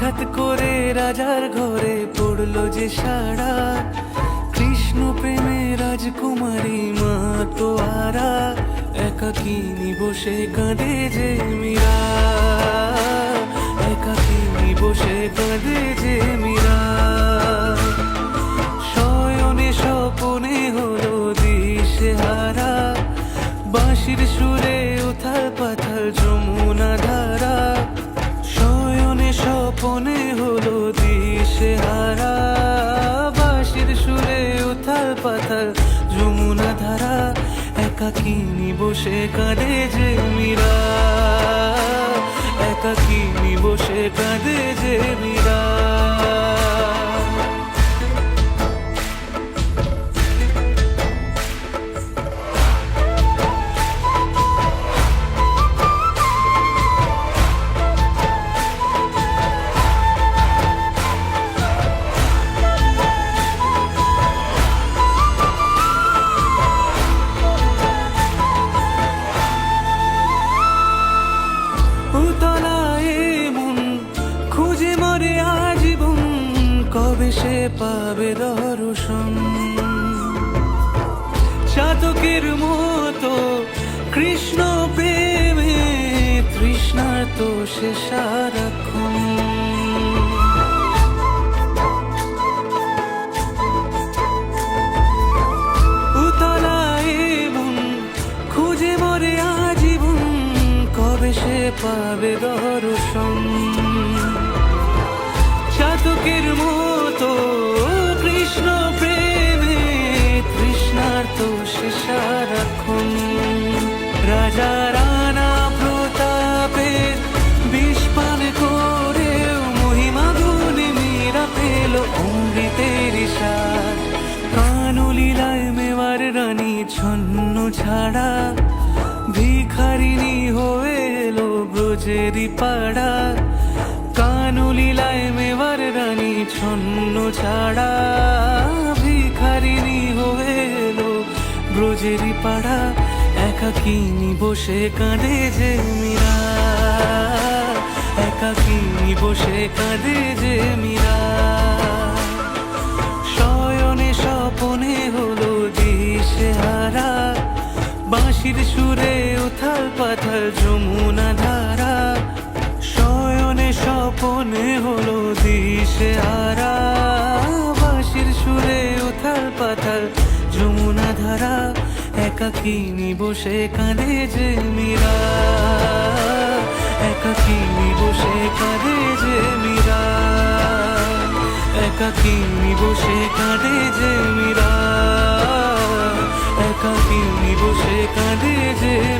হঠাৎ করে রাজার ঘরে পড়ল যে সারা কৃষ্ণ প্রেমে রাজকুমারী মা তো আরা একাকিনী বসে কাঁদে যে মীরা। পাথাল যমুনা ধারা একাকিনী বসে কাঁদে যে সে পাবে দর্শন। চাতকের মতো কৃষ্ণ প্রেমে তৃষ্ণার তো সে সারাক্ষণ। খুঁজে মরে আজীবন, কবে সে পাবে দর্শন? চাতকের মতো কৃষ্ণ প্রেমে তৃষ্ণার তো সে সারাক্ষণ রাজা রানা প্রতাপের বিষ পান করে মহিমা গুণে মীরা পেল অমৃতের সার। কানুলীলায় মেওয়ার রানী ছন্ন ছাড়া ভিখারিনী হয়ে এলো ব্রজেরই পাড়া। কানুলীলায় ছন্ন ছাড়া ভিখারিনী হয়ে এলো। ব্রজেরই পাড়া একাকিনী বসে কাঁদে যে মীরা? একাকিনী বসে কাঁদে যে মীরা? শয়নে স্বপনে হলো দিশে হারা। বাঁশির সুরে উথাল পাথাল যমুনা ধারা। মনে হলো দিশে আরা। সুরে উথাল পাথাল যমুনা ধারা। একাকিনি বসে কাঁদে যে মীরা। একাকিনি বসে কাঁদে যে মীরা। একাকিনি বসে কাঁদে যে মীরা। একাকিনি বসে কাঁদে যে